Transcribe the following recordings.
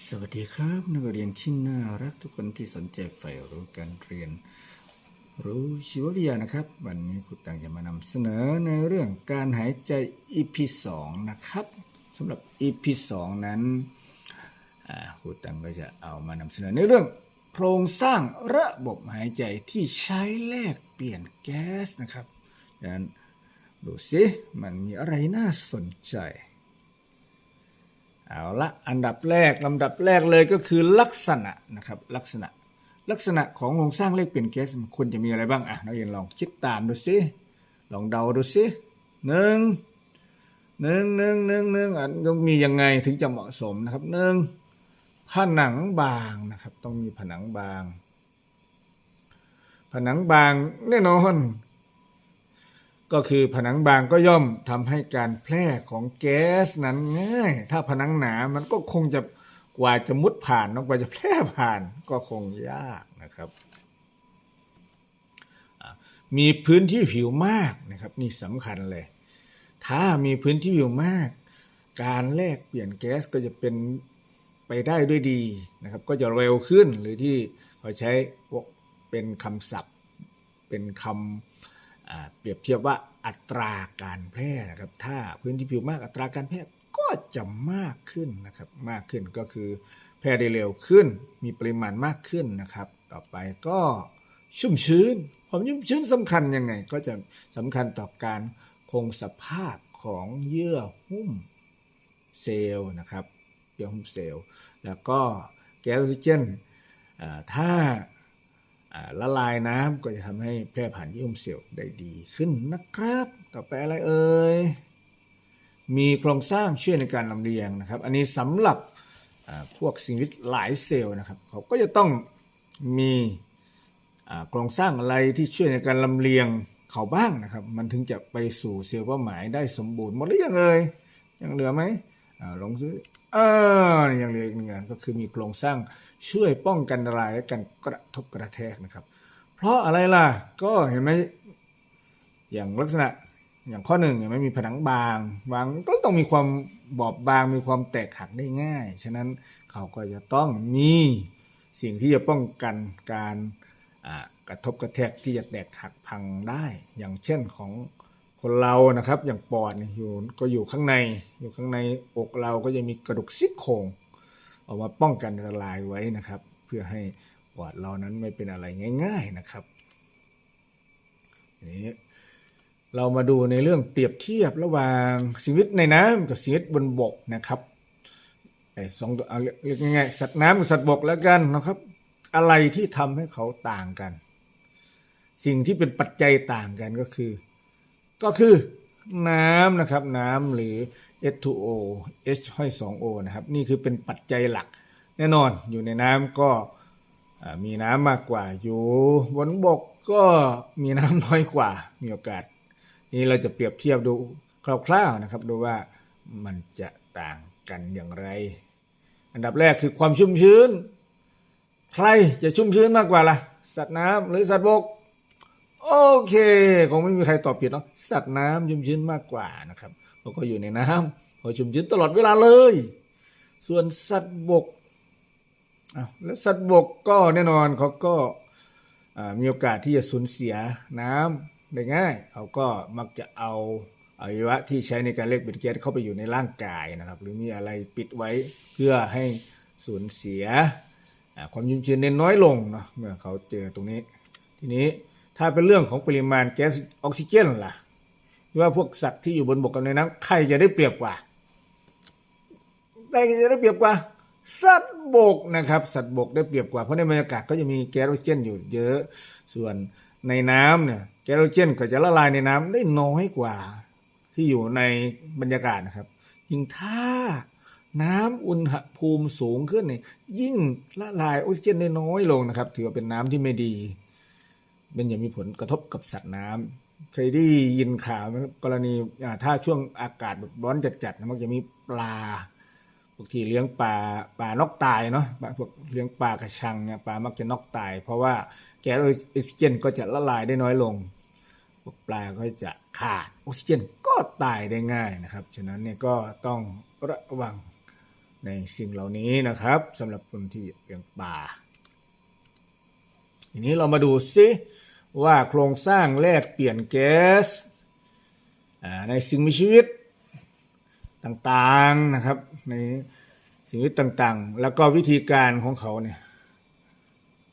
สวัสดีครับนักเรียนที่น่ารักทุกคนที่สนใจใฝ่รู้การเรียน รู้ชีววิทยานะครับ วันนี้ครูตังจะมานำเสนอในเรื่องการหายใจ EP 2นะครับสำหรับ EP 2นั้นครูตังก็จะเอามานำเสนอในเรื่อง โครงสร้างระบบหายใจที่ใช้แลกเปลี่ยนแก๊สนะครับดังนั้นดูสิมันมีอะไรน่าสนใจ เอาละอันดับแรกลำดับแรกเลยก็คือลักษณะนะครับลักษณะลักษณะของโครงสร้างเลขเปลี่ยนแก๊สควรจะมีอะไรบ้างอะนักเรียนลองคิดตามดูสิลองเดาดูสิหนึ่งหนึ่งหนึ่งหนึ่งหนึ่งอะต้องมียังไงถึงจะเหมาะสมนะครับหนึ่งผนังบางนะครับต้องมีผนังบาง ผนังบางแน่นอน ก็คือผนังบางก็ย่อมทำให้การแพร่ของแก๊สนั้นง่าย ถ้าผนังหนามันก็คงจะกว่าจะมุดผ่านนอะกว่าจะแพร่ผ่านก็คงยากนะครับ มีพื้นที่ผิวมากนะครับนี่สำคัญเลย ถ้ามีพื้นที่ผิวมาก การแลกเปลี่ยนแก๊สก็จะเป็นไปได้ด้วยดีนะครับ ก็จะเร็วขึ้นหรือที่เขาใช้เป็นคำศัพท์ เป็นคำเปรียบเทียบว่า อัตราการแพร่นะครับ ถ้าพื้นที่ผิวมากอัตราการแพร่ก็จะมากขึ้นนะครับ มากขึ้นก็คือแพร่ได้เร็วขึ้น มีปริมาณมากขึ้นนะครับ ต่อไปก็ชุ่มชื้น ความชุ่มชื้นสำคัญยังไง ก็จะสำคัญต่อการคงสภาพของเยื่อหุ้มเซลล์นะครับ เยื่อหุ้มเซลล์ แล้วก็แก๊สออกซิเจนอ่าถ้า ละลายน้ำก็จะทำให้แพร่ผ่านเยื่อหุ้มเซลล์ได้ดีขึ้นนะครับ ต่อไปอะไรเอ่ยมีโครงสร้างช่วยในการลำเลียงนะครับ อันนี้สำหรับพวกสิ่งมีชีวิตหลายเซลล์นะครับเขาก็จะต้องมีโครงสร้างอะไรที่ช่วยในการลำเลียงเขาบ้างนะครับ มันถึงจะไปสู่เซลล์เป้าหมายได้สมบูรณ์หมดหรือยังเอ่ยยังเหลือไหมลองซื้ออ่ายังเหลืออีกหนึ่งงานก็คือมีโครงสร้าง ช่วยป้องกันอันตรายและการกระทบกระแทกนะครับ เพราะอะไรล่ะก็เห็นไหมอย่างลักษณะอย่างข้อหนึ่งเห็นไหมมีผนังบางบางก็ต้องมีความบอบบางมีความแตกหักได้ง่าย ฉะนั้นเขาก็จะต้องมีสิ่งที่จะป้องกันการกระทบกระแทกที่จะแตกหักพังได้ อย่างเช่นของคนเรานะครับ อย่างปอดอยู่ก็อยู่ข้างใน อยู่ข้างในอกเราก็จะมีกระดูกซี่โครง ออกมาป้องกันอันตรายไว้นะครับ เพื่อให้ปอดเรานั้นไม่เป็นอะไรง่าย ๆนะครับนี้เรามาดูในเรื่องเปรียบเทียบระหว่างชีวิตในน้ำกับชีวิตบนบกนะครับไอ้สองตัวเอาเรียกง่ายๆสัตว์น้ำกับสัตว์บกแล้วกันนะครับ อะไรที่ทำให้เขาต่างกัน สิ่งที่เป็นปัจจัยต่างกันก็คือ ก็คือน้ำนะครับน้ำหรือ H2O H ห้อย 2O นะครับ นี่คือเป็นปัจจัยหลัก แน่นอนอยู่ในน้ำก็มีน้ำมากกว่าอยู่บนบกก็มีน้ำน้อยกว่ามีโอกาส นี่เราจะเปรียบเทียบดูคร่าวๆนะครับดูว่ามันจะต่างกันอย่างไร อันดับแรกคือความชุ่มชื้น ใครจะชุ่มชื้นมากกว่าล่ะ สัตว์น้ำหรือสัตว์บก โอเค คงไม่มีใครตอบผิดเนาะสัตว์น้ำชุ่มชื้นมากกว่านะครับ เพราก็อยู่ในน้ำพอชุ่มชื้นตลอดเวลาเลย ส่วนสัตว์บกอ้าวแล้วสัตว์บกก็แน่นอนเขาก็มีโอกาสที่จะสูญเสียน้ำได้ง่าย เขาก็มักจะเอาอวัยวะที่ใช้ในการเรียกเป็นแก๊สเข้าไปอยู่ในร่างกายนะครับ หรือมีอะไรปิดไว้เพื่อให้สูญเสียความชุ่มชื้นเน้นน้อยลงเนาะเมื่อเขาเจอตรงนี้ ทีนี้ถ้าเป็นเรื่องของปริมาณแก๊สออกซิเจนล่ะ ว่าพวกสัตว์ที่อยู่บนบกกับในน้ำใครจะได้เปรียบกว่าใครจะได้เปรียบกว่า สัตว์บกนะครับ สัตว์บกได้เปรียบกว่า เพราะในบรรยากาศก็จะมีแก๊สออกซิเจนอยู่เยอะ ส่วนในน้ำเนี่ยแก๊สออกซิเจนก็จะละลายในน้ำได้น้อยกว่าที่อยู่ในบรรยากาศนะครับ ยิ่งถ้าน้ำอุณหภูมิสูงขึ้นเนี่ยยิ่งละลายออกซิเจนได้น้อยลงนะครับ ถือว่าเป็นน้ำที่ไม่ดี เป็นอย่างมีผลกระทบกับสัตว์น้ำ เคยได้ยินข่าวกรณีถ้าช่วงอากาศแบบร้อนจัดๆมันจะมีปลาพวกที่เลี้ยงปลาปลานอกตายเนาะปลาพวกเลี้ยงปลากระชังเนี่ยปลามักจะนกตาย เพราะว่าแก๊สออกซิเจนก็จะละลายได้น้อยลงพวกปลาก็จะขาดออกซิเจนก็ตายได้ง่ายนะครับฉะนั้นเนี่ยก็ต้องระวังในสิ่งเหล่านี้นะครับสำหรับคนที่เลี้ยงปลาทีนี้เรามาดูซิ ว่าโครงสร้างแลกเปลี่ยนแก๊สในสิ่งมีชีวิตต่างๆนะครับในสิ่งมีชีวิตต่างๆ แล้วก็วิธีการของเขาเนี่ย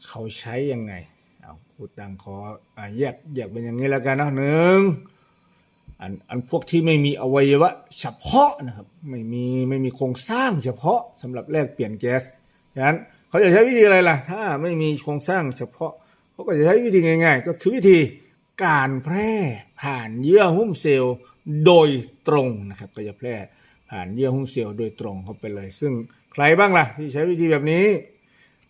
เขาใช้ยังไงเอาพูดดังขออแยกแยกเป็นอย่างนี้แล้วกันนะหนึ่งอันอันพวกที่ไม่มีอวัยวะเฉพาะนะครับไม่มีไม่มีโครงสร้างเฉพาะสำหรับแลกเปลี่ยนแก๊สฉะนั้นเขาจะใช้วิธีอะไรล่ะ ถ้าไม่มีโครงสร้างเฉพาะ เขาก็จะใช้วิธีง่าย ๆ ก็คือวิธีการแพร่ผ่านเยื่อหุ้มเซลล์โดยตรงนะครับก็จะแพร่ผ่านเยื่อหุ้มเซลล์โดยตรงเข้าไปเลย ซึ่งใครบ้างล่ะที่ใช้วิธีแบบนี้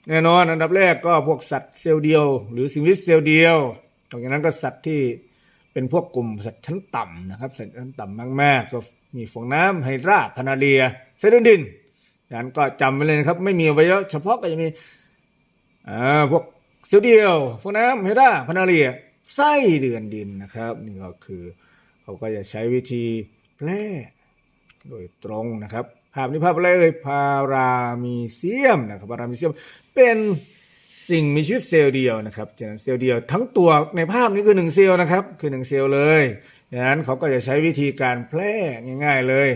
แน่นอนอันดับแรกก็พวกสัตว์เซลล์เดียว หรือสิ่งมีชีวิตเซลล์เดียวต่อจากนั้นก็สัตว์ที่เป็นพวกกลุ่มสัตว์ชั้นต่ำนะครับสัตว์ชั้นต่ำมากๆก็มีฟองน้ำไฮดราพานาเลียไซเดนดินดังนั้นก็จำไว้เลยนะครับ ไม่มีอวัยวะเฉพาะก็จะมีอ่าพวก เซลล์เดียวฟองน้ำไฮดราพนาเลียไส้เดือนดินนะครับ นี่ก็คือเขาก็จะใช้วิธีแพร่โดยตรงนะครับ ภาพนี้ภาพอะไรเอ่ยพารามีเซียมนะครับพารามีเซียมเป็นสิ่งมีชีวิตเซลล์เดียวนะครับฉะนั้นเซลล์เดียวทั้งตัวในภาพนี้คือหนึ่งเซลล์นะครับ คือหนึ่งเซลล์เลยฉะนั้นเขาก็จะใช้วิธีการแพร่ง่าย ๆเลย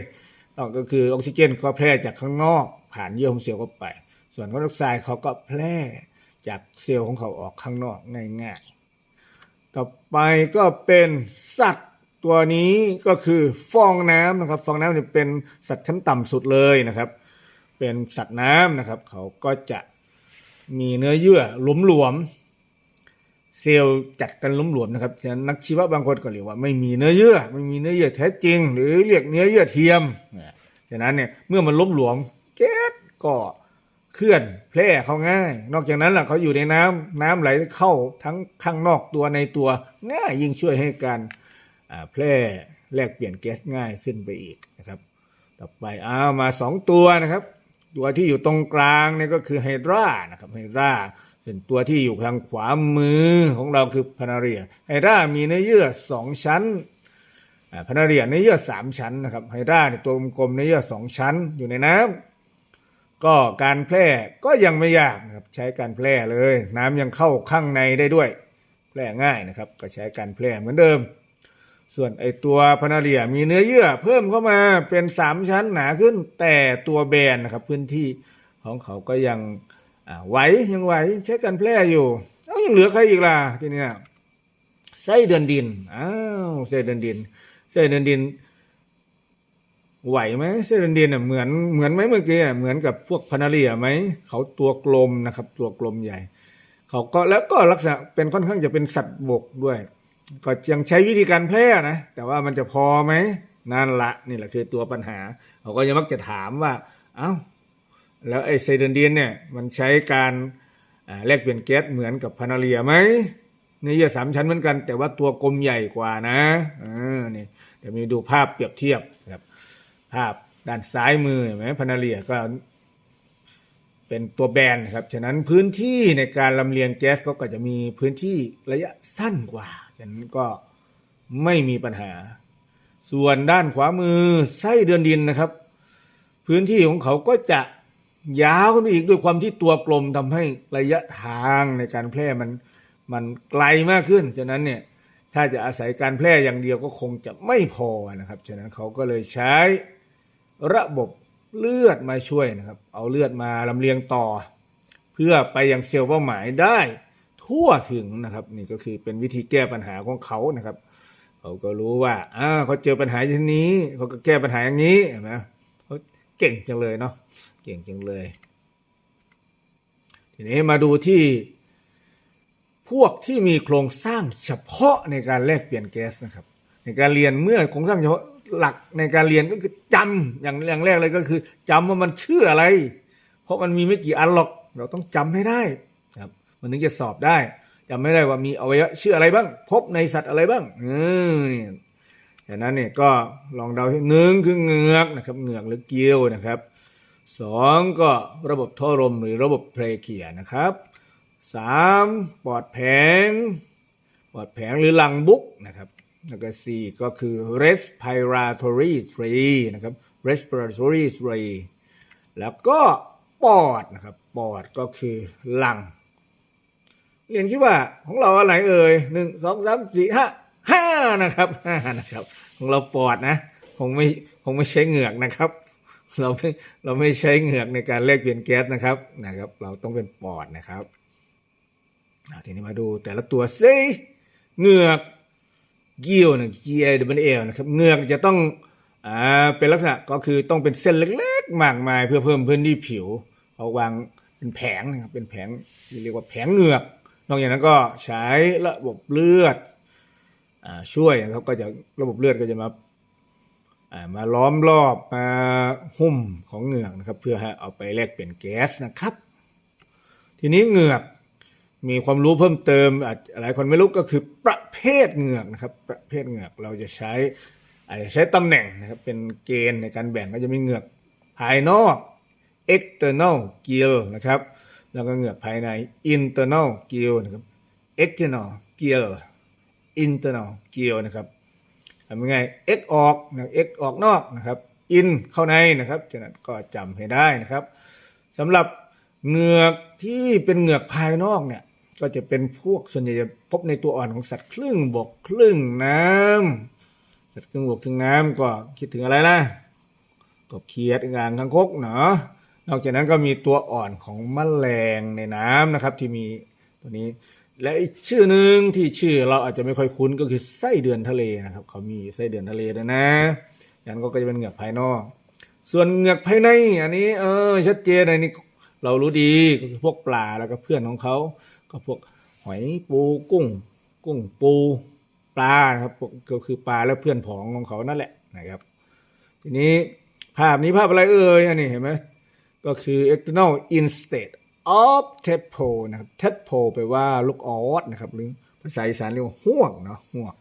ต้อก็คือออกซิเจนก็แพร่จากข้างนอก ผ่านเยื่อหุ้มเซลล์เข้าไป ส่วนคาร์บอนไดออกไซด์เขาก็แพร่ จากเซลล์ของเขาออกข้างนอกง่ายๆ ต่อไปก็เป็นสัตว์ตัวนี้ก็คือฟองน้ำนะครับ ฟองน้ำเนี่ยเป็นสัตว์ชั้นต่ำสุดเลยนะครับ เป็นสัตว์น้ำนะครับ เขาก็จะมีเนื้อเยื่อหลวมๆเซลล์จัดกันหลวมๆนะครับฉะนั้นนักชีวะบางคนก็เรียกว่าไม่มีเนื้อเยื่อ ไม่มีเนื้อเยื่อแท้จริง หรือเรียกเนื้อเยื่อเทียมฉะนั้นเนี่ยเมื่อมันล้มหลวมแก๊สก็ เคลื่อนแพร่เขาง่าย นอกจากนั้นล่ะเขาอยู่ในน้ำน้ำไหลเข้าทั้งข้างนอกตัวในตัวง่ายยิ่งช่วยให้การแพร่แลกเปลี่ยนแก๊สง่ายขึ้นไปอีกนะครับ ต่อไปเอามาสองตัวนะครับ ตัวที่อยู่ตรงกลางเนี่ยก็คือไฮดรานะครับไฮดราส่วนตัวที่อยู่ทางขวามือของเราคือพานาเรียไฮดรามีเนื้อเยื่อสองชั้นพานาเรียเนื้อเยื่อสามชั้นนะครับไฮดราเนี่ยตัวกลมๆเนื้อเยื่อสองชั้นอยู่ในน้ำ ก็การแพร่ก็ยังไม่ยากนะครับใช้การแพร่เลย น้ำยังเข้าข้างในได้ด้วย แพร่ง่ายนะครับ ก็ใช้การแพร่เหมือนเดิม ส่วนไอตัวพนาเลียมีเนื้อเยื่อเพิ่มเข้ามาเป็นสามชั้นหนาขึ้น แต่ตัวแบนนะครับพื้นที่ของเขาก็ยังไหวยังไหวใช้การแพร่อยู่เอ้ายังเหลือใครอีกล่ะทีนี้ยไส้เดือนดินอ้าวไส้เดือนดินไส้เดือนดิน ไหวไหมไส้เดือนดินเน่ยเหมือนเหมือนไหมเมื่อกี้เหมือนกับพวกพานาเลียไหมเขาตัวกลมนะครับ ตัวกลมใหญ่ เขาก็แล้วก็ลักษณะเป็นค่อนข้างจะเป็นสัตว์บกด้วย ก็ยังใช้วิธีการแพร่นะ แต่ว่ามันจะพอไหมนั่นละนี่แหละคือตัวปัญหา เขาก็ยังมักจะถามว่า เอ้า แล้วไอ้ไซเดนเดียนเนี่ยมันใช้การแลกเปลี่ยนแก๊สเหมือนกับพานาเลียไหมเนื้อเยื่อสามชั้นเหมือนกัน แต่ว่าตัวกลมใหญ่กว่านะเออนี่เดี๋ยวมีดูภาพเปรียบเทียบครับ ภาพด้านซ้ายมือเห็นไหมพนาเลียก็เป็นตัวแบนนครับ ฉะนั้นพื้นที่ในการลำเลียงแก๊สก็จะมีพื้นที่ระยะสั้นกว่า ฉะนั้นก็ไม่มีปัญหา ส่วนด้านขวามือไส้เดือนดินนะครับ พื้นที่ของเขาก็จะยาวขึ้นอีกด้วยความที่ตัวกลมทำให้ระยะทางในการแพร่มันมันไกลมากขึ้น ฉะนั้นเนี่ยถ้าจะอาศัยการแพร่อย่างเดียวก็คงจะไม่พอนะครับ ฉะนั้นเขาก็เลยใช้ ระบบเลือดมาช่วยนะครับ เอาเลือดมาลำเลียงต่อ เพื่อไปยังเซลล์เป้าหมายได้ทั่วถึงนะครับนี่ก็คือเป็นวิธีแก้ปัญหาของเขานะครับ เขาก็รู้ว่าอ่าเขาเจอปัญหาอย่างนี้ เขาก็แก้ปัญหาอย่างนี้เห็นไหมเขาเก่งจังเลยเนาะเก่งจังเลย ทีนี้มาดูที่ พวกที่มีโครงสร้างเฉพาะในการแลกเปลี่ยนแก๊สนะครับ ในการเรียนเมื่อโครงสร้างเฉพาะหลักในการเรียนก็คือจำอย่างอย่างแรกเลยก็คือจำว่ามันชื่ออะไร เพราะมันมีไม่กี่อันหรอกเราต้องจำให้ได้ครับมันถึงจะสอบได้จำไม่ได้ว่ามีอวัยวะชื่ออะไรบ้าง พบในสัตว์อะไรบ้างเออนี่ดังนั้นเนี่ยก็ลองเดาที่หนึ่งคือเหงือกนะครับเหงือกหรือเกลียวนะครับสองก็ระบบท่อลมหรือระบบเพลเคียนะครับสามปอดแผงปอดแผงหรือลังบุกนะครับ แล้วก็ C ก็คือ respiratory tree นะครับ respiratory tree แล้วก็ปอดนะครับ ปอดก็คือหลัง เรียนคิดว่าของเราอะไรเอ่ยหนึ่งสองสามสี่ห้าห้านะครับห้านะครับ ของเราปอดนะคงไม่คงไม่ใช้เหงือกนะครับ เราไม่เราไม่ใช้เหงือกในการแลกเปลี่ยนแก๊สนะครับนะครับ เราต้องเป็นปอดนะครับทีนี้มาดูแต่ละตัวซิเหงือก กี่ยวนะเกียร์ดับเบิลเอลนะครับเงือกจะต้องอ่าเป็นลักษณะก็คือต้องเป็นเส้นเล็กๆ มากมาย เพื่อเพิ่มพื้นที่ผิวเขาวางเป็นแผงนะครับเป็นแผงที่เรียกว่าแผงเงือก นอกจากนั้นก็ใช้ระบบเลือดอ่าช่วยนะครับก็จะระบบเลือดก็จะมาอ่ามาล้อมรอบมาหุ้มของเงือกนะครับ เพื่อให้เอาไปแลกเปลี่ยนแก๊สนะครับ ทีนี้เงือก มีความรู้เพิ่มเติมอาจหลายคนไม่รู้ก็คือประเภทเหงือกนะครับ ประเภทเหงือกเราจะใช้อาจจะใช้ตำแหน่งนะครับเป็นเกณฑ์ในการแบ่งก็จะมีเหงือกภายนอก external gill นะครับ แล้วก็เหงือกภายใน internal gill นะครับ external gill internal gill นะครับทำยังไง x ออกนะ x ออกนอกนะครับ in เข้าในนะครับฉะนั้นก็จำให้ได้นะครับสำหรับเหงือกที่เป็นเหงือกภายนอกเนี่ย ก็จะเป็นพวกส่วนใหญ่จะพบในตัวอ่อนของสัตว์ครึ่งบกครึ่งน้ำสัตว์ครึ่งบกครึ่งน้ำก็คิดถึงอะไรนะกบเขียดงางคังคกเนาะนอกจากนั้นก็มีตัวอ่อนของแมลงในน้ำนะครับที่มีตัวนี้ และอีกชื่อหนึ่งที่ชื่อเราอาจจะไม่ค่อยคุ้นก็คือไส้เดือนทะเลนะครับเขามีไส้เดือนทะเลด้วยนะยันก็จะเป็นเหงือกภายนอก ส่วนเหงือกภายในอันนี้เออชัดเจนอันนี้เรารู้ดีก็คือพวกปลาแล้วก็เพื่อนของเขา ก็พวกหอยปูกุ้ง กุ้งปูปลาครับกก็คือปลาและเพื่อนผองของเขานั่นแหละนะครับ ทีนี้ภาพนี้ภาพอะไรเอ่ยอันนี้เห็นไหมก็คือ external instead of tadpole นะครับ tadpole แปลว่าลูกออสนะครับ หรือภาษาอีสานเรียกว่าห่วงเนาะห่วง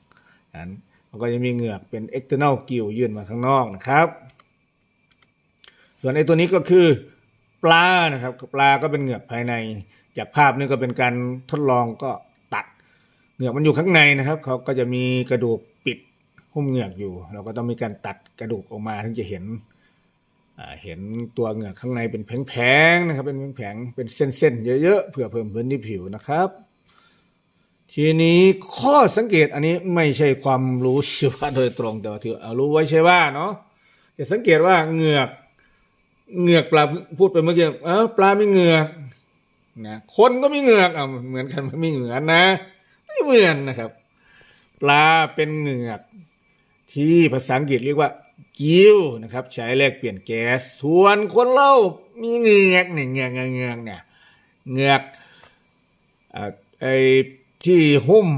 นั้นมันก็จะมีเหงือกเป็น external gill ยื่นมาข้างนอกนะครับ ส่วนไอ้ตัวนี้ก็คือปลานะครับปลาก็เป็นเหงือกภายใน จากภาพนี้ก็เป็นการทดลองก็ตัดเหงือกมันอยู่ข้างในนะครับเขาก็จะมีกระดูกปิดหุ้มเหงือกอยู่ เราก็ต้องมีการตัดกระดูกออกมาถึงจะเห็นเห็นตัวเหงือกข้างในเป็นแผงๆนะครับ เป็นแผงๆเป็นเส้นๆเยอะๆเพื่อเพิ่มพื้นที่ผิวนะครับ ทีนี้ข้อสังเกตอันนี้ไม่ใช่ความรู้ชีวะโดยตรงแต่ว่าถือเอารู้ไว้ใช่ว่าเนาะจะสังเกตว่าเหงือกเหงือกปลาพูดไปเมื่อกี้เออปลาไม่เหงือก นะคนก็มีเหงือกอะเหมือนกันมันม่เหมือนนะ ไม่เหมือนนะครับ ปลาเป็นเหงือก ที่ภาษาอังกฤษเรียกว่ากิ้วนะครับ ใช้แลกเปลี่ยนแก๊สส่วนคนเรามีเหงือกเนี่ยเหงือกเหงือกเนี่ยเหงือกอไอ้ที่หุ้ม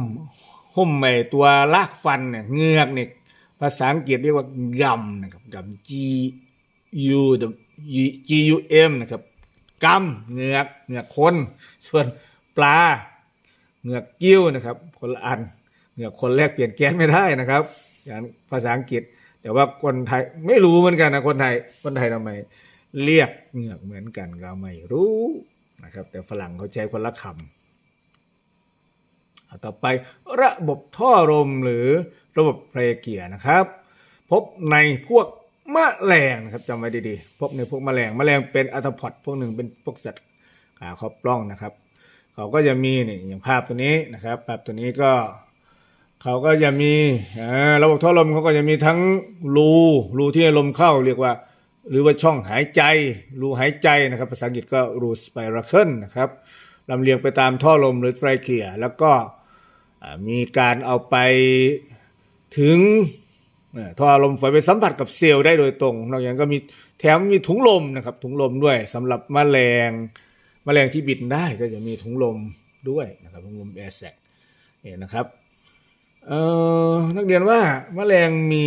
หุ้มไอ้ตัวลากฟันเนี่ยเหงือกเนี่ยภาษาอังกฤษเรียกว่ากัมนะครับกัม G U G U M นะครับ กัมเหงือกเหงือกคน ส่วนปลาเหงือกกิ้วนะครับ คนละอันเหงือกคนแรกเปลี่ยนแก๊สไม่ได้นะครับอย่างภาษาอังกฤษ แต่ว่าคนไทยไม่รู้เหมือนกันนะคนไทยคนไทยทำไม เรียกเหงือกเหมือนกันก็ไม่รู้นะครับ แต่ฝรั่งเขาใช้คนละคำต่อไประบบท่อลมหรือระบบเพลเกียร์นะครับ พบในพวก มลงนะครับจำไว้ดีๆ พบในพวกแมลงแมลงเป็นอัตพอดพวกหนึ่งเป็นพวกสัตว์ขาครอบปล้องนะครับ เขาก็จะมีนี่อย่างภาพตัวนี้นะครับภาพตัวนี้ก็ เขาก็จะมีระบบท่อลมเขาก็จะมีทั้งรูรูที่ให้ลมเข้าเรียกว่า หรือว่าช่องหายใจ รูหายใจนะครับ ภาษาอังกฤษก็รูสไปรัคเคิลนะครับลำเลียงไปตามท่อลมหรือไตรเคียแล้วก็มีการเอาไปถึง ท่อลมฝอยไปสัมผัสกับเซลล์ได้โดยตรง นอกจากนั้นก็มีแถมมีถุงลมนะครับ ถุงลมด้วยสำหรับแมลงแมลงที่บินได้ก็จะมีถุงลมด้วยนะครับถุงลมแอร์แซกเนี่ยนะครับเอ่อนักเรียนว่าแมลงมี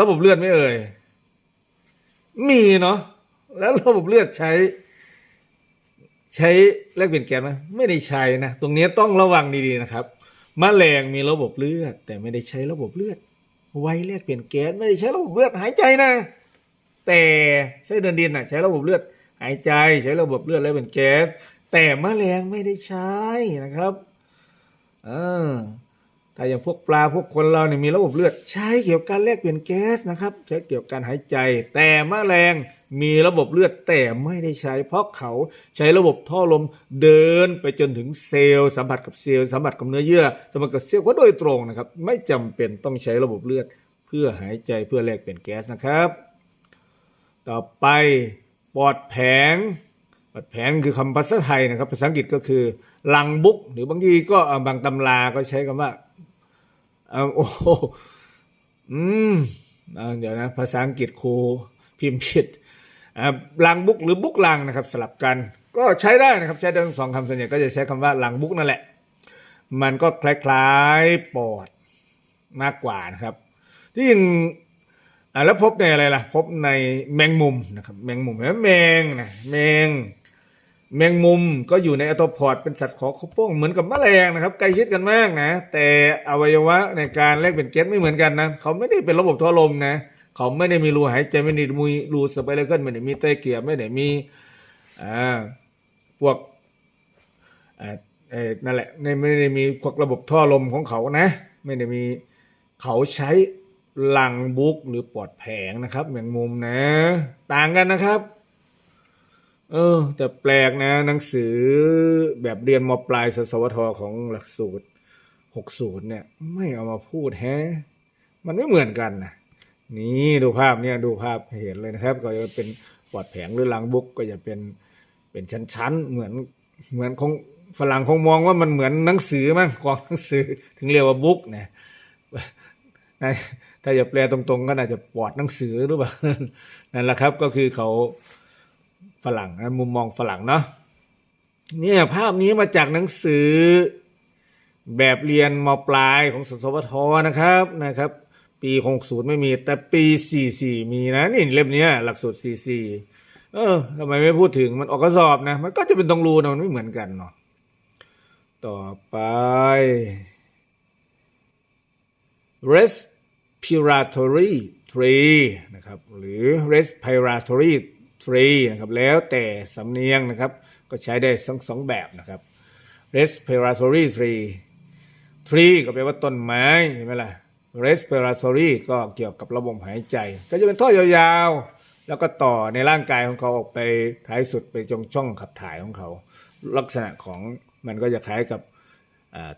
ระบบเลือดไหมเอ่ยมีเนาะแล้วระบบเลือดใช้ ใช้แลกเปลี่ยนแก๊สไหมไม่ได้ใช้นะตรงนี้ต้องระวังดีๆนะครับมแมลงมีระบบเลือด แต่ไม่ได้ใช้ระบบเลือด ไว้แลกเปลี่ยนแก๊สไม่ได้ใช้ระบบเลือดหายใจนะ แต่ไส้เดือนดินน่ะใช้ระบบเลือดหายใจใช้ระบบเลือดแล้วเปลี่ยนแก๊สแต่แมลงไม่ได้ใช้นะครับเออถ้าอย่างพวกปลาพวกคนเราเนี่ยมีระบบเลือด ใช้เกี่ยวกับการแลกเปลี่ยนแก๊สนะครับ ใช้เกี่ยวกับการหายใจ แต่แมลง มีระบบเลือดแต่ไม่ได้ใช้ เพราะเขาใช้ระบบท่อลมเดินไปจนถึงเซลล์สัมผัสกับเซลล์สัมผัสกับเนื้อเยื่อสัมผัสกับเซลล์ก็โดยตรงนะครับ ไม่จำเป็นต้องใช้ระบบเลือดเพื่อหายใจเพื่อแลกเปลี่ยนแก๊สนะครับ ต่อไปปอดแผงปอดแผงคือคำภาษาไทยนะครับ ภาษาอังกฤษก็คือลังบุก หรือบางทีก็บางตำราก็ใช้คำว่าอ่าโอ้อืมอ่าเดี๋ยวนะ ภาษาอังกฤษครูพิมพ์ผิด ลังบุกหรือบุกลังนะครับสลับกันก็ใช้ได้นะครับใช้ได้ทั้งสองคำส่วนใหญ่ก็จะใช้คำว่าลังบุกนั่นแหละ มันก็คล้ายๆปอดมากกว่านะครับ ที่จริงแล้วพบในอะไรล่ะพบในแมงมุมนะครับแมงมุมห็นไหมแมงนะแมงแมงมุมก็อยู่ในอัตพอดเป็นสัตว์ขอเขาโป้งเหมือนกับแมลงนะครับใกล้ชิดกันมากนะ แต่อวัยวะในการแลกเป็นแก๊สไม่เหมือนกันนะเขาไม่ได้เป็นระบบท่อลมนะเขาไม่ได้มีรูหายใจไม่ได้มีรูสไปเลยขึ้นไม่ได้มีไตเกียบไม่ได้มีอ่าพวกอ่าเอ่อนั่นแหละในไม่ได้มีพวกระบบท่อลมของเขานะ ไม่ได้มีเขาใช้ลังบุกหรือปอดแผงนะครับแมงมุมนะ ต่างกันนะครับ เออแต่แปลกนะ หนังสือแบบเรียนมปลายสสวทของหลักสูตร 60 เนี่ย ไม่เอามาพูดแฮะ มันไม่เหมือนกันนะ นี่ดูภาพเนี่ยดูภาพเห็นเลยนะครับ ก็จะเป็นปอดแผงหรือลังบุกก็จะเป็นเป็นชั้นๆเหมือนเหมือนคงฝรั่งคงมองว่ามันเหมือนหนังสือมั้งกองหนังสือถึงเรียกว่าบุ๊กนะนะถ้าจะแปลตรงๆ ก็น่าจะปอดหนังสือหรือเปล่านั่นแหละครับก็คือเขาฝรั่งนะมุมมองฝรั่งเนาะเนี่ยภาพนี้มาจากหนังสือแบบเรียนมปลายของสสวทนะครับนะครับ ปี 60 ไม่มี แต่ปี 44 มีนะ นี่เล่มเนี้ยหลักสูตร 44 เออทำไมไม่พูดถึงมันออกกระสอบนะ มันก็จะเป็นตรงรูนะมันไม่เหมือนกันเนาะต่อไป respiratory tree นะครับ หรือ respiratory tree นะครับ แล้วแต่สำเนียงนะครับ ก็ใช้ได้ทั้งสองแบบนะครับ respiratory tree tree ก็แปลว่าต้นไม้เห็นไหมล่ะ respiratory ก็เกี่ยวกับระบบหายใจ ก็จะเป็นท่อยาวๆ แล้วก็ต่อในร่างกายของเขาออกไปท้ายสุดไปจงช่องขับถ่ายของเขา ลักษณะของมันก็จะคล้ายกับ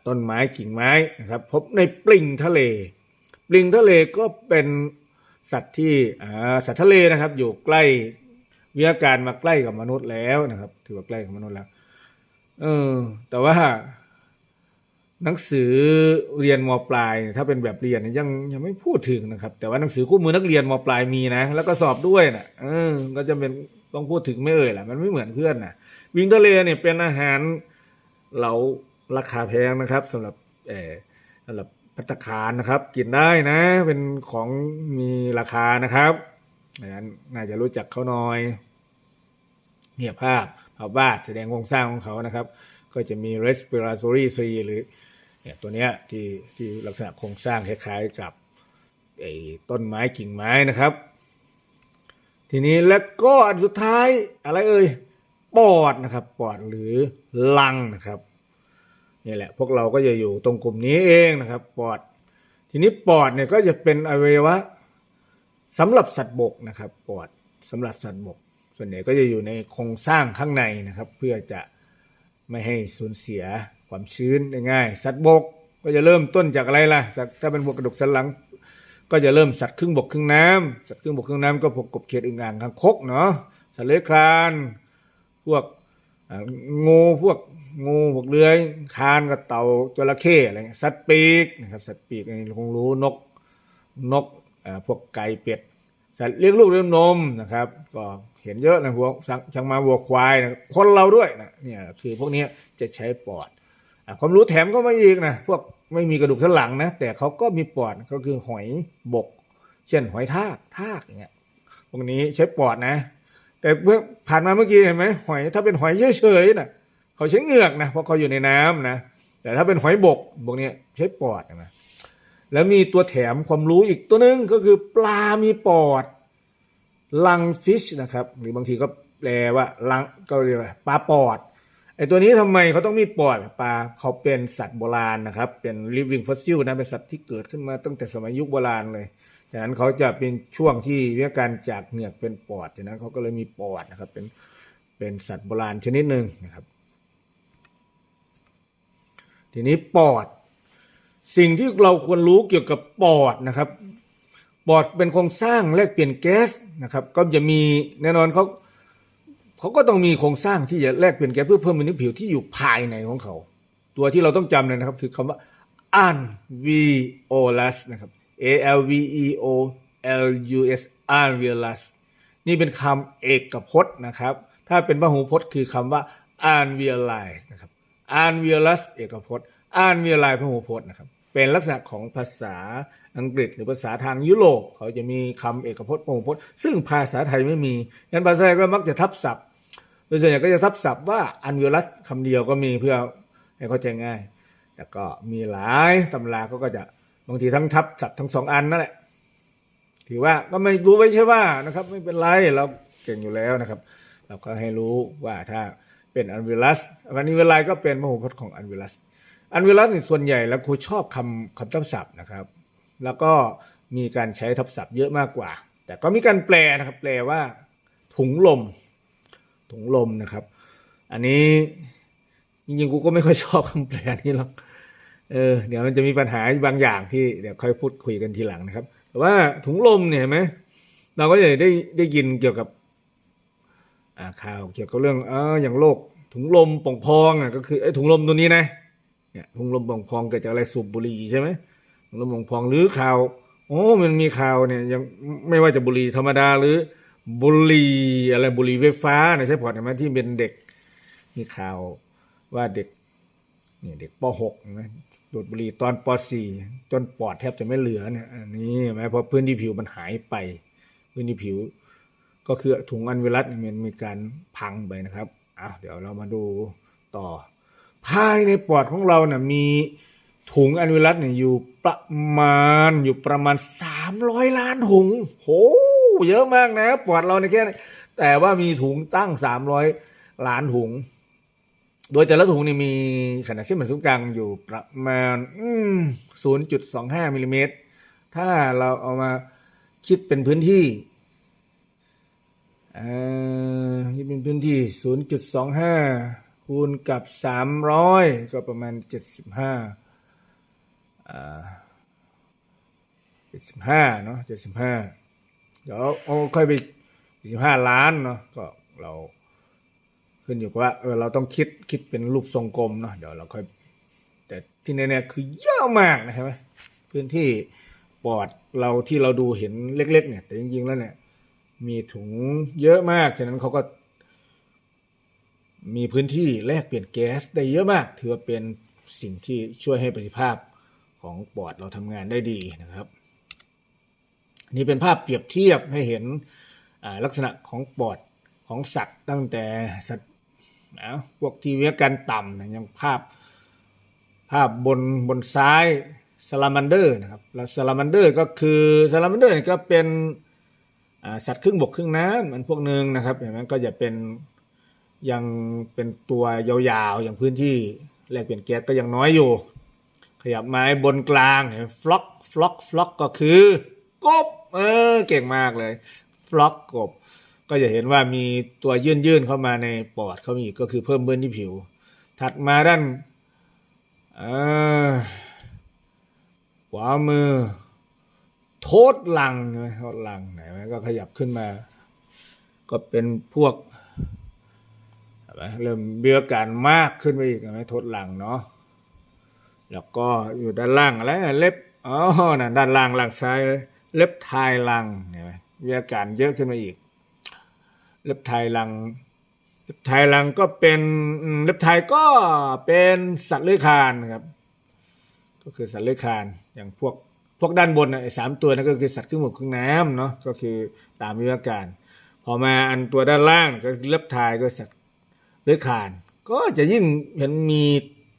ต้นไม้กิ่งไม้นะครับ พบในปลิงทะเล ปลิงทะเลก็เป็นสัตว์ที่สัตว์ทะเลนะครับ อยู่ใกล้วิทยาการมาใกล้กับมนุษย์แล้วนะครับ ถือว่าใกล้กับมนุษย์แล้วเออแต่ว่า หนังสือเรียนมปลายถ้าเป็นแบบเรียนยังยังไม่พูดถึงนะครับ แต่ว่าหนังสือคู่มือนักเรียนมปลายมีนะ แล้วก็สอบด้วยนะเออก็จะเป็นต้องพูดถึงไม่เอ่ยแหละมันไม่เหมือนเพื่อนนะวิงทะเลเนี่ยเป็นอาหารเราราคาแพงนะครับสำหรับเออสำหรับพัตคารนะครับ กินได้นะ เป็นของมีราคานะครับดังนั้นน่าจะรู้จักเขาหน่อยเนี่ยภาพภาพวาดแสดงโครงสร้างของเขานะครับ ก็จะมี respiratory tree หรือ เนี่ยตัวเนี้ยที่ที่ลักษณะโครงสร้างคล้ายๆกับไอ้ต้นไม้กิ่งไม้นะครับ ทีนี้แล้วก็อันสุดท้ายอะไรเอ่ยปอดนะครับปอดหรือลังนะครับนี่แหละพวกเราก็จะอยู่ตรงกลุ่มนี้เองนะครับ ปอด ทีนี้ปอดเนี่ยก็จะเป็นอวัยวะสำหรับสัตว์บกนะครับ ปอดสำหรับสัตว์บก ส่วนใหญ่ก็จะอยู่ในโครงสร้างข้างในนะครับ เพื่อจะไม่ให้สูญเสีย ความชื้นได้ง่าย สัตว์บกก็จะเริ่มต้นจากอะไรล่ะสัตว์ถ้าเป็นพวกกระดูกสันหลัง ก็จะเริ่มสัตว์ครึ่งบกครึ่งน้ำสัตว์ครึ่งบกครึ่งน้ำก็พวกกบเขียดอึ่งอ่างคางคกเนาะสัตว์เลื้อยคลาน พวกงูพวกงูพวกเลื้อยคานกับเต่าจระเข้อะไรเงี้ยสัตว์ปีกนะครับสัตว์ปีกอันนี้คงรู้นกนกพวกไก่เป็ดสัตว์เลี้ยงลูกเลี้ยงนมนะครับ ก็เห็นเยอะนะพวกช้างช้างมาวัวควายนะคนเราด้วยนะเนี่ยคือพวกนี้จะใช้ปอด ความรู้แถมก็มาอีกนะพวกไม่มีกระดูกสันหลังนะแต่เขาก็มีปอดก็คือหอยบก เช่นหอยทากทากอย่างเงี้ยพวกนี้ใช้ปอดนะ แต่เมื่อผ่านมาเมื่อกี้เห็นไหมหอยถ้าเป็นหอยเฉยๆนะเขาใช้เหงือกนะเพราะเขาอยู่ในน้ำนะแต่ถ้าเป็นหอยบกพวกนี้ใช้ปอดนะแล้วมีตัวแถมความรู้อีกตัวหนึงก็คือปลามีปอดลังฟิชนะครับหรือบางทีก็แปลว่าลังก็เรียกว่าปลาปอด ไอตัวนี้ทำไมเขาต้องมีปอดปลาเขาเป็นสัตว์โบราณนะครับ เป็น living fossil นะเป็นสัตว์ที่เกิดขึ้นมาตั้งแต่สมัยยุคโบราณเลยฉะนั้นเขาจะเป็นช่วงที่วิธีการจากเหงือกเป็นปอดฉะนั้นเขาก็เลยมีปอดนะครับเป็นเป็นสัตว์โบราณชนิดหนึ่งนะครับ ทีนี้ปอด สิ่งที่เราควรรู้เกี่ยวกับปอดนะครับ ปอดเป็นโครงสร้างแลกเปลี่ยนแก๊สนะครับ ก็จะมีแน่นอนเขา เขาก็ต้องมีโครงสร้างที่จะแลกเปลี่ยนแก๊สเพื่อเพิ่มมวลผิวที่อยู่ภายในของเขา ตัวที่เราต้องจำเลยนะครับ คือคำว่า alveolus นะครับ a l v e o l u s alveolus นี่เป็นคำเอกพจน์นะครับ ถ้าเป็นพหูพจน์คือคำว่า alveoli นะครับ alveolus เอกพจน์ alveoli พหูพจน์นะครับ เป็นลักษณะของภาษาอังกฤษหรือภาษาทางยุโรปเขาจะมีคำเอกพจน์พหูพจน์ ซึ่งภาษาไทยไม่มีงั้นภาษาไทยก็มักจะทับศัพท์ โดยส่วนใหญ่ก็จะทับศัพท์ว่า alveolus คำเดียวก็มีเพื่อให้เข้าใจง่าย แต่ก็มีหลายตำราเขาก็จะบางทีทั้งทับศัพท์ทั้งสองอันนั่นแหละ ถือว่าก็ไม่รู้ไว้ใช่ว่านะครับ ไม่เป็นไรเราเก่งอยู่แล้วนะครับ เราก็ให้รู้ว่าถ้าเป็นอันวิลัสอันนี้เวลัยก็เป็นมโหพจน์ของอันวิลัสอันวิลัสส่วนใหญ่แล้วครูชอบคำคำทับศัพท์นะครับ แล้วก็มีการใช้ทับศัพท์เยอะมากกว่า แต่ก็มีการแปลนะครับ แปลว่าถุงลม ถุงลมนะครับ อันนี้จริงๆกูก็ไม่ค่อยชอบคำแปลนี้หรอกเออเดี๋ยวมันจะมีปัญหาบางอย่างที่เดี๋ยวค่อยพูดคุยกันทีหลังนะครับ แต่ว่าถุงลมเนี่ยเห็นไหมเราก็จะได้ได้ยินเกี่ยวกับข่าวเกี่ยวกับเรื่องเอออย่างโรคถุงลมป่องพองอะก็คือไอ้ถุงลมตัวนี้นะเนี่ยถุงลมป่องพองเกิดจากอะไรสูบบุหรี่ใช่ไหมถุงลมป่องพองหรือข่าวโอ้มันมีข่าวเนี่ยยังไม่ว่าจะบุหรี่ธรรมดาหรือ บุหรี่อะไรบุหรี่ไฟฟ้านี่ยใช่พอร์ตไหมที่เป็นเด็กมีข่าวว่าเด็กเนี่ยเด็กป .6 นะดูดบุหรี่ตอนป .4 จนปอดแทบจะไม่เหลือเนี่ยอันนี้ไหมเพราะพื้นที่ผิวมันหายไป พื้นที่ผิว ก็คือถุงอันเวรัสมันมีการพังไปนะครับอ้าวเดี๋ยวเรามาดูต่อ ภายในปอดของเราเนี่ยมีถุงอันเวรัสเนี่ยอยู่ประมาณอยู่ประมาณ 300 ล้านถุงโห เยอะมากนะปอดเราในแค่นี้แต่ว่ามีถุงตั้ง300ล้านถุง โดยแต่ละถุงนี่มีขนาดเส้นผ่านศูนย์กลางอยู่ประมาณศูนย์จุดสอืม0.25มิลลิเมตร ถ้าเราเอามาคิดเป็นพื้นที่อ่าที่เป็นพื้นที่0.25คูณกับ300ก็ประมาณ75อ่า75เนาะ75 เดี๋ยวเอาค่อยไป75ล้านเนาะก็เราขึ้นอยู่กับว่าเออเราต้องคิดคิดเป็นรูปทรงกลมเนาะเดี๋ยวเราค่อย แต่ที่แน่ๆคือเยอะมากนะใช่ไหมพื้นที่ปอดเราที่เราดูเห็นเล็ก ๆ เนี่ย แต่จริงๆแล้วเนี่ย มีถุงเยอะมากฉะนั้นเขาก็ มีพื้นที่แลกเปลี่ยนแก๊สได้เยอะมาก ถือว่าเป็นสิ่งที่ช่วยให้ประสิทธิภาพของปอดเราทำงานได้ดีนะครับ นี่เป็นภาพเปรียบเทียบให้เห็นลักษณะของปอดของสัตว์ตั้งแต่สัตว์นะพวกที่เวียกันต่ำนะอย่างภาพภาพบนบนซ้ายซาลามันเดอร์นะครับแล้วซาลามันเดอร์ก็คือซาลามันเดอร์ก็เป็นสัตว์ครึ่งบกครึ่งน้ำมือนพวกหนึ่งนะครับเห็นไหมก็จะเป็นยังเป็นตัวยาวๆ อย่างพื้นที่แลกเปลี่ยนแก๊สก็ยังน้อยอยู่ ขยับไม้บนกลางเห็นฟล็อกฟล็อกฟล็อกก็คือกบ เออเก่งมากเลยฟล็อกกบ ก็จะเห็นว่ามีตัวยื่นๆเข้ามาในปอดเขามีก็คือเพิ่มเบิ้ลที่ผิว ถัดมาด้านอ่าขวามือ โทษลังใช่ไหมโทษลังไหนไหมก็ขยับขึ้นมา ก็เป็นพวกเห็นไหมเริ่มเบือการมากขึ้นไปอีกเห็นไหมโทษลังเนาะ แล้วก็อยู่ด้านล่างอะไรเล็บ อ๋อน่ะด้านล่างหลังซ้ายเล็ เล็บทายลังเห็นไหมเบือการเยอะขึ้นมาอีก เล็บไทยลัง เล็บไทยลังก็เป็นเล็บไทยก็เป็นสัตว์เลื้อยคลานนะครับ ก็คือสัตว์เลื้อยคลานอย่างพวกพวกด้านบนน่ะไอ้สามตัวนั่นก็คือสัตว์ครึ่งบกครึ่งน้ำเนาะก็คือตามวิธีการ พอมาอันตัวด้านล่างก็เล็บไทยก็สัตว์เลื้อยคลาน ก็จะยิ่งเห็นมี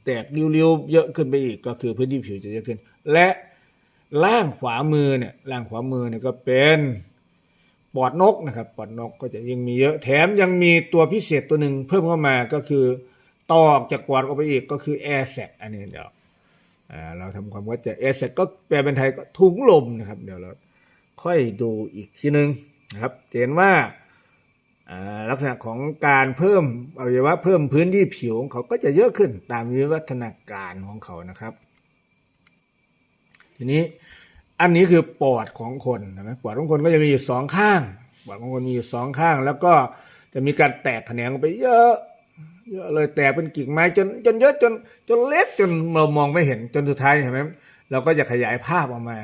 แตกริ้วๆเยอะขึ้นไปอีก ก็คือพื้นที่ผิวจะเยอะขึ้น และ ล่างขวามือเนี่ยล่างขวามือเนี่ยก็เป็นปอดนกนะครับปอดนกก็จะยิ่งมีเยอะแถมยังมีตัวพิเศษตัวหนึ่งเพิ่มเข้ามาก็คือตอกจากปอดออกไปอีกก็คือแอร์แซอันนี้เดี๋ยวเราทำความเข้าใจแอร์แซก็แปลเป็นไทยก็ถุงลมนะครับ เดี๋ยวเราค่อยดูอีกทีนึงนะครับเห็นว่าลักษณะของการเพิ่มอวัยวะเพิ่มพื้นที่ผิวของเขาก็จะเยอะขึ้นตามวิวัฒนาการของเขานะครับ ทีนี้อันนี้คือปอดของคนใช่ไหมปอดของคนก็จะมีอยู่สองข้าง ปอดของคนมีอยู่สองข้าง แล้วก็จะมีการแตกแขนงไปเยอะเยอะเลยแตกเป็นกิ่งไม้จนจนเยอะจนจนเล็กจนเรามองไม่เห็นจนสุดท้ายเห็นไหมเราก็จะขยายภาพออกมา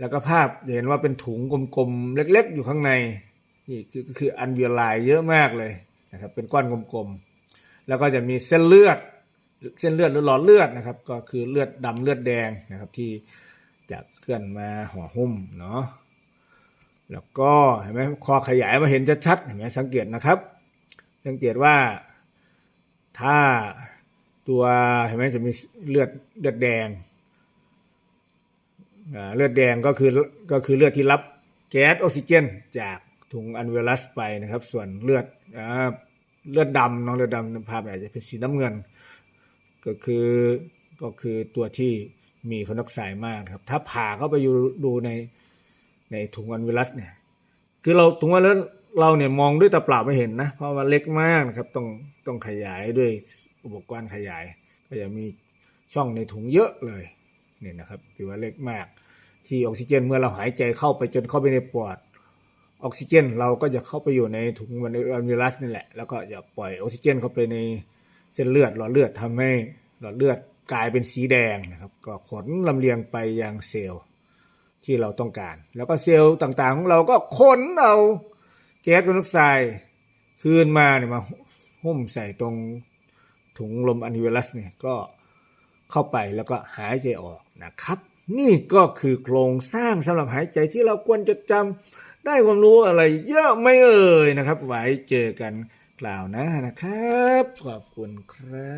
แล้วก็ภาพเห็นว่าเป็นถุงกลมๆ เล็ก ๆ อยู่ข้างในนี่คือคือคืออันเวียลายเยอะมากเลยนะครับเป็นก้อนกลมๆ แล้วก็จะมีเส้นเลือด เส้นเลือดหรือหลอดเลือดนะครับ ก็คือเลือดดำเลือดแดงนะครับที่จะเคลื่อนมาห่อหุ้มเนาะแล้วก็เห็นไหมคอขยายมาเห็นชัดๆเห็นไหมสังเกตนะครับ สังเกตว่าถ้าตัวเห็นไหมจะมีเลือดเลือดแดงเลือดแดงก็คือก็คือเลือดที่รับแก๊สออกซิเจน จากถุงอันเวลัสไปนะครับ ส่วนเลือดอเลือดดำน้องเลือดดำภาพอาจจะเป็นสีน้ำเงิน ก็คือก็คือตัวที่มีคอนดอกไซด์มากครับ ถ้าผ่าเข้าไปดูในในถุงอันเวลัสเนี่ย คือเราถุงอันเวลัสเราเนี่ยมองด้วยตาเปล่าไม่เห็นนะ เพราะมันเล็กมากนะครับ ต้องต้องขยายด้วยอุปกรณ์ขยาย ก็จะมีช่องในถุงเยอะเลยเนี่ยนะครับถือว่าเล็กมาก ที่ออกซิเจนเมื่อเราหายใจเข้าไปจนเข้าไปในปอดออกซิเจน เราก็จะเข้าไปอยู่ในถุงอันเวลัสนี่แหละ แล้วก็จะปล่อยออกซิเจนเข้าไปใน เส้นเลือดหลอดเลือดทำให้หลอดเลือดกลายเป็นสีแดงนะครับ ก็ขนลำเลียงไปยังเซลล์ที่เราต้องการ แล้วก็เซลล์ต่างๆของเราก็ขนเอาแก๊สคาร์บอนไดออกไซด์คืนมาเนี่ยมาหุ้มใส่ตรงถุงลมอันเวลัสเนี่ยก็เข้าไปแล้วก็หายใจออกนะครับ นี่ก็คือโครงสร้างสำหรับหายใจที่เราควรจดจำได้ความรู้อะไรเยอะไม่เอ่ยนะครับ ไว้เจอกัน กล่าวหน้านะครับ ขอบคุณครับ